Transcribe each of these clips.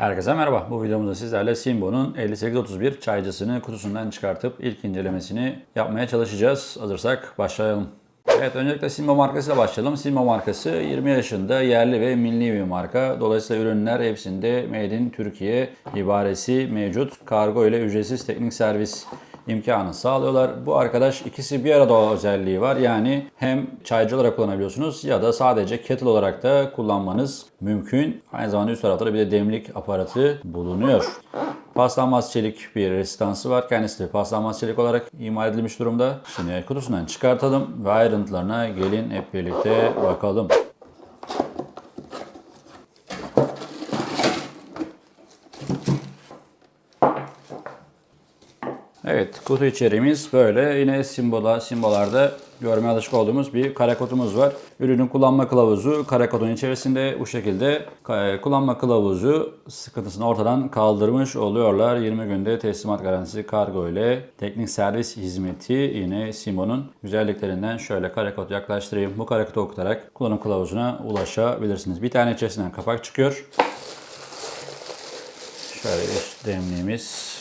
Herkese merhaba. Bu videomuzda sizlerle Simbo'nun 5831 çaycısını kutusundan çıkartıp ilk incelemesini yapmaya çalışacağız. Hazırsak başlayalım. Evet öncelikle Simbo markasıyla başlayalım. Simbo markası 20 yaşında yerli ve milli bir marka. Dolayısıyla ürünler hepsinde Made in Türkiye ibaresi mevcut. Kargo ile ücretsiz teknik servis imkanı sağlıyorlar. Bu arkadaş ikisi bir arada özelliği var. Yani hem çaycı olarak kullanabiliyorsunuz ya da sadece kettle olarak da kullanmanız mümkün. Aynı zamanda üst tarafta da bir de demlik aparatı bulunuyor. Paslanmaz çelik bir resistansı var. Kendisi de paslanmaz çelik olarak imal edilmiş durumda. Şimdi kutusundan çıkartalım ve ayrıntılarına gelin hep birlikte bakalım. Evet, kutu içeriğimiz böyle. Yine simbola, simbolarda görmeye alışık olduğumuz bir kare kodumuz var. Ürünün kullanma kılavuzu kare kodun içerisinde bu şekilde e, kullanma kılavuzu sıkıntısını ortadan kaldırmış oluyorlar. 20 günde teslimat garantisi kargo ile teknik servis hizmeti yine Simbo'nun güzelliklerinden şöyle kare kod yaklaştırayım. Bu kare kodu okutarak kullanım kılavuzuna ulaşabilirsiniz. Bir tane içerisinden kapak çıkıyor. Şöyle üst demliğimiz.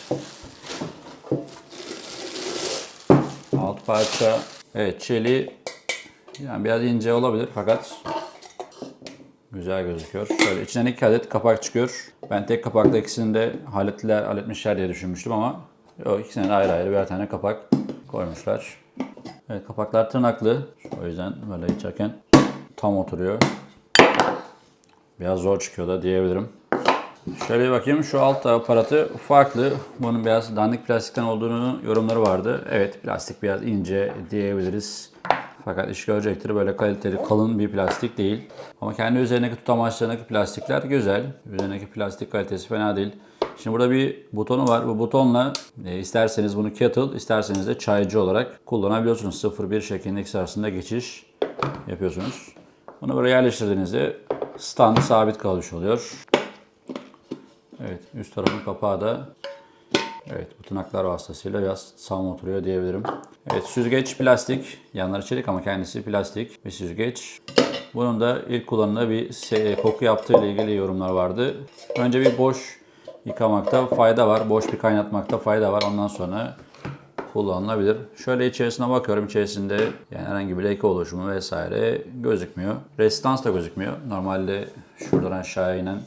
Alt parça. Evet çeli yani biraz ince olabilir fakat güzel gözüküyor. Şöyle içinden iki adet kapak çıkıyor. Ben tek kapakta ikisini de hallettiler, halletmişler diye düşünmüştüm ama yok ikisine de ayrı ayrı birer tane kapak koymuşlar. Evet kapaklar tırnaklı. O yüzden böyle içerken tam oturuyor. Biraz zor çıkıyor da diyebilirim. Şöyle bir bakayım. Şu alt aparatı farklı. Bunun biraz dandik plastikten olduğunu yorumları vardı. Evet plastik biraz ince diyebiliriz. Fakat iş görecektir. Böyle kaliteli kalın bir plastik değil. Ama kendi üzerindeki tutamaçlarındaki plastikler güzel. Üzerindeki plastik kalitesi fena değil. Şimdi burada bir butonu var. Bu butonla e, isterseniz bunu kettle, isterseniz de çaycı olarak kullanabiliyorsunuz. 0-1 şeklinde ikisi arasında geçiş yapıyorsunuz. Bunu buraya yerleştirdiğinizde stand sabit kalmış oluyor. Evet üst tarafın kapağı da evet bu tırnaklar vasıtasıyla biraz sağlam oturuyor diyebilirim. Evet süzgeç plastik. Yanları çelik ama kendisi plastik bir süzgeç. Bunun da ilk kullanımda bir se- koku yaptığı ile ilgili yorumlar vardı. Önce bir boş yıkamakta fayda var. Boş bir kaynatmakta fayda var. Ondan sonra kullanılabilir. Şöyle içerisine bakıyorum. İçerisinde yani herhangi bir leke oluşumu vesaire gözükmüyor. Resistans da gözükmüyor. Normalde şuradan aşağıya inen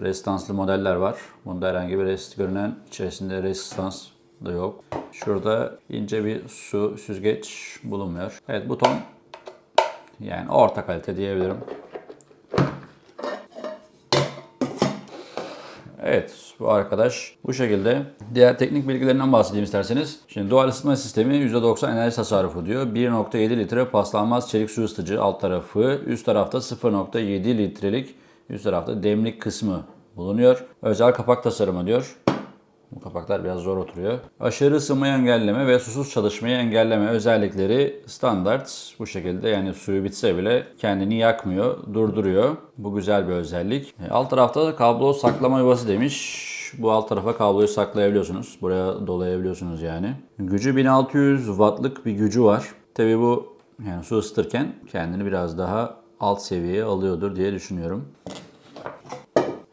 resistanslı modeller var. Bunda herhangi bir resist görünen içerisinde resistans da yok. Şurada ince bir su süzgeç bulunmuyor. Evet buton yani orta kalite diyebilirim. Evet bu arkadaş bu şekilde. Diğer teknik bilgilerinden bahsedeyim isterseniz. Şimdi doğal ısıtma sistemi %90 enerji tasarrufu diyor. 1.7 litre paslanmaz çelik su ısıtıcı alt tarafı. Üst tarafta 0.7 litrelik üst tarafta demlik kısmı bulunuyor. Özel kapak tasarımı diyor. Bu kapaklar biraz zor oturuyor. Aşırı ısınmayı engelleme ve susuz çalışmayı engelleme özellikleri standart. Bu şekilde yani suyu bitse bile kendini yakmıyor, durduruyor. Bu güzel bir özellik. E, Alt tarafta da kablo saklama yuvası demiş. Bu alt tarafa kabloyu saklayabiliyorsunuz. Buraya dolayabiliyorsunuz yani. Gücü 1600 wattlık bir gücü var. Tabi bu yani su ısıtırken kendini biraz daha alt seviyeye alıyordur diye düşünüyorum.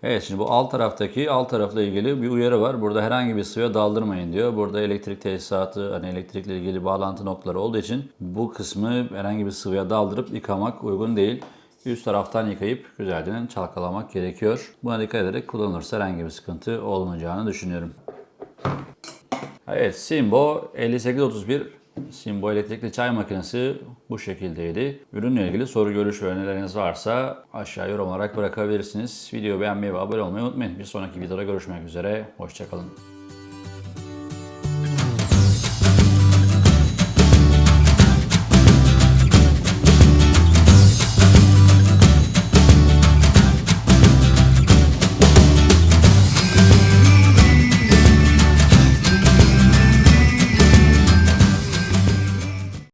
Evet şimdi bu alt taraftaki alt tarafla ilgili bir uyarı var. Burada herhangi bir suya daldırmayın diyor. Burada elektrik tesisatı hani elektrikle ilgili bağlantı noktaları olduğu için bu kısmı herhangi bir sıvıya daldırıp yıkamak uygun değil. Üst taraftan yıkayıp güzelce çalkalamak gerekiyor. Buna dikkat ederek kullanılırsa herhangi bir sıkıntı olmayacağını düşünüyorum. Evet Simbo 5831 Simbo elektrikli çay makinesi bu şekildeydi. Ürünle ilgili soru, görüş ve önerileriniz varsa aşağı yorum olarak bırakabilirsiniz. Videoyu beğenmeyi ve abone olmayı unutmayın. Bir sonraki videoda görüşmek üzere. Hoşçakalın.